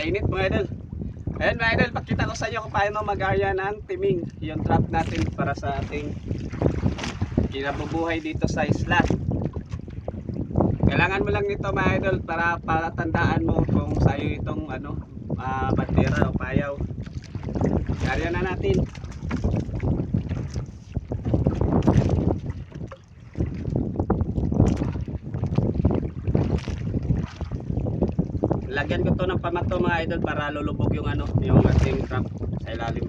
Mainit mga idol. Ayan mga idol, pakita ko sa inyo kung paano mag-aya ng timing. Yung trap natin para sa ating kinabubuhay dito sa isla. Kailangan mo lang nito mga idol para palatandaan mo kung sa'yo itong ano, ah, bandera o payaw. Kaya na natin. Lagyan ko to ng pamato mga idol para lulubog yung ano, yung ating trap sa ilalim.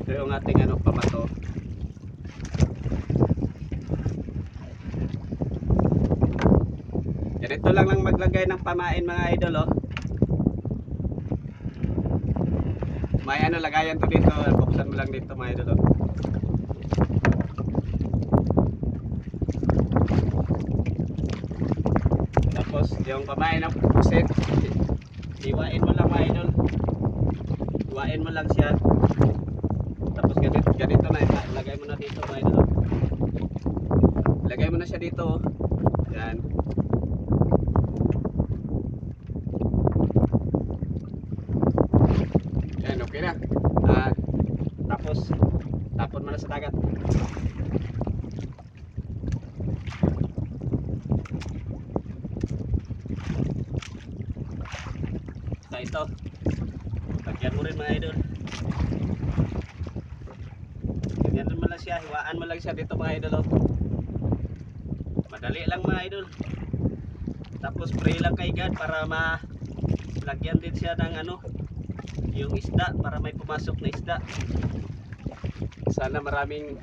Ito yung ating ano, pamato. Ganito lang lang maglagay ng pamain mga idol oh. May ano lagayan to dito, buksan mo lang dito mga idol oh. Tapos yung pamain ng pusit, iwain mo lang mga idol. Iwain mo lang siya. Tapos ganito, ganito na, lagay mo na dito mga idol. oh. Lagay mo na siya dito. oh. Yan. Yan, okay na. Ah, tapos, tapon mo na sa dagat. Sa ito. Lagyan mo rin mga idol. Ganyan mo lang siya. Hiwaan mo lang siya dito mga idol. oh. Madali lang mga idol. Tapos pray lang kay God para ma lagyan din siya ng ano yung isda para may pumasok na isda. Sana maraming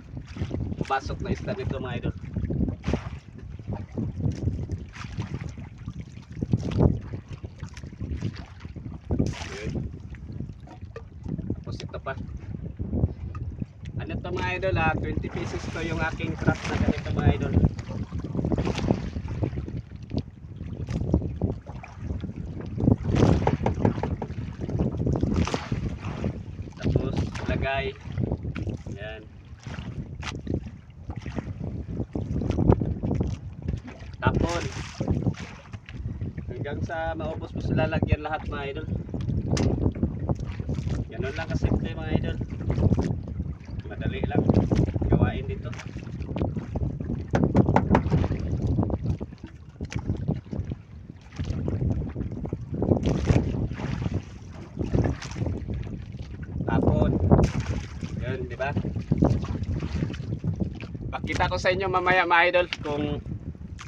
pumasok na isda nito mga idol. Yun. Tapos ito pa. Ano to mga idol ah, 20 pieces to yung aking trap na ganito mga idol. Tapos lagay. Yan. Tapon. Hanggang sa maubos mo sila lagyan lahat mga idol. Ganun lang kasimple mga idol. Madali lang gawain dito. Tapon. Yun, di ba? Pakita ko sa inyo mamaya mga idol kung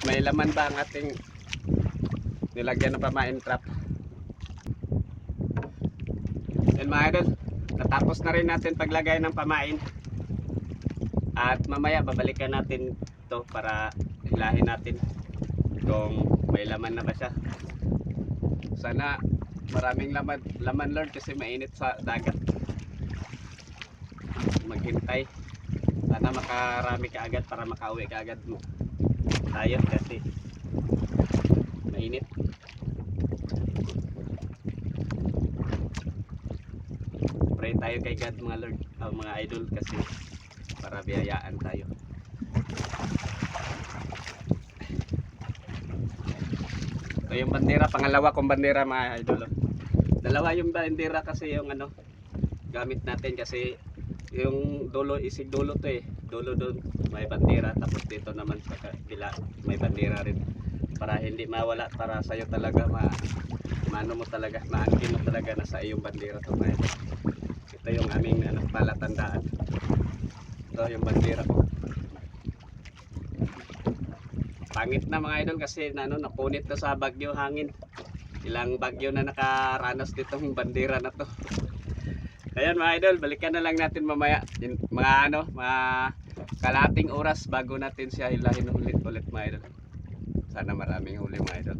may laman ba ang ating nilagyan ng pamain trap. Yan mga idol, natapos na rin natin paglagay ng pamain. At mamaya babalikan natin to para hilahin natin kung may laman na ba siya. Sana maraming laman, laman Lord kasi mainit sa dagat. Maghintay. Sana makarami ka agad para makauwi ka agad mo. Tayo kasi mainit. Pray tayo kay God mga Lord, ah, mga idol kasi para biyayaan tayo. Ito yung bandera, pangalawa kong bandera mga idol. Dalawa yung bandera kasi yung ano, gamit natin kasi yung dulo, isig dulo to eh. Dulo doon, may bandera. Tapos dito naman sa kabila, may bandera rin. Para hindi mawala, para sa'yo talaga, ma, maano mo talaga, maangkin mo talaga na sa iyong bandera to mga. Ito yung aming ano, palatandaan. Ito yung bandera ko. Pangit na mga idol kasi na, ano, napunit na sa bagyo hangin. Ilang bagyo na nakaranas ditong bandera na to. Ayan mga idol, balikan na lang natin mamaya. Yung Mga ano, mga kalating oras bago natin siya hilahin ulit ulit mga idol. Sana maraming huli mga idol.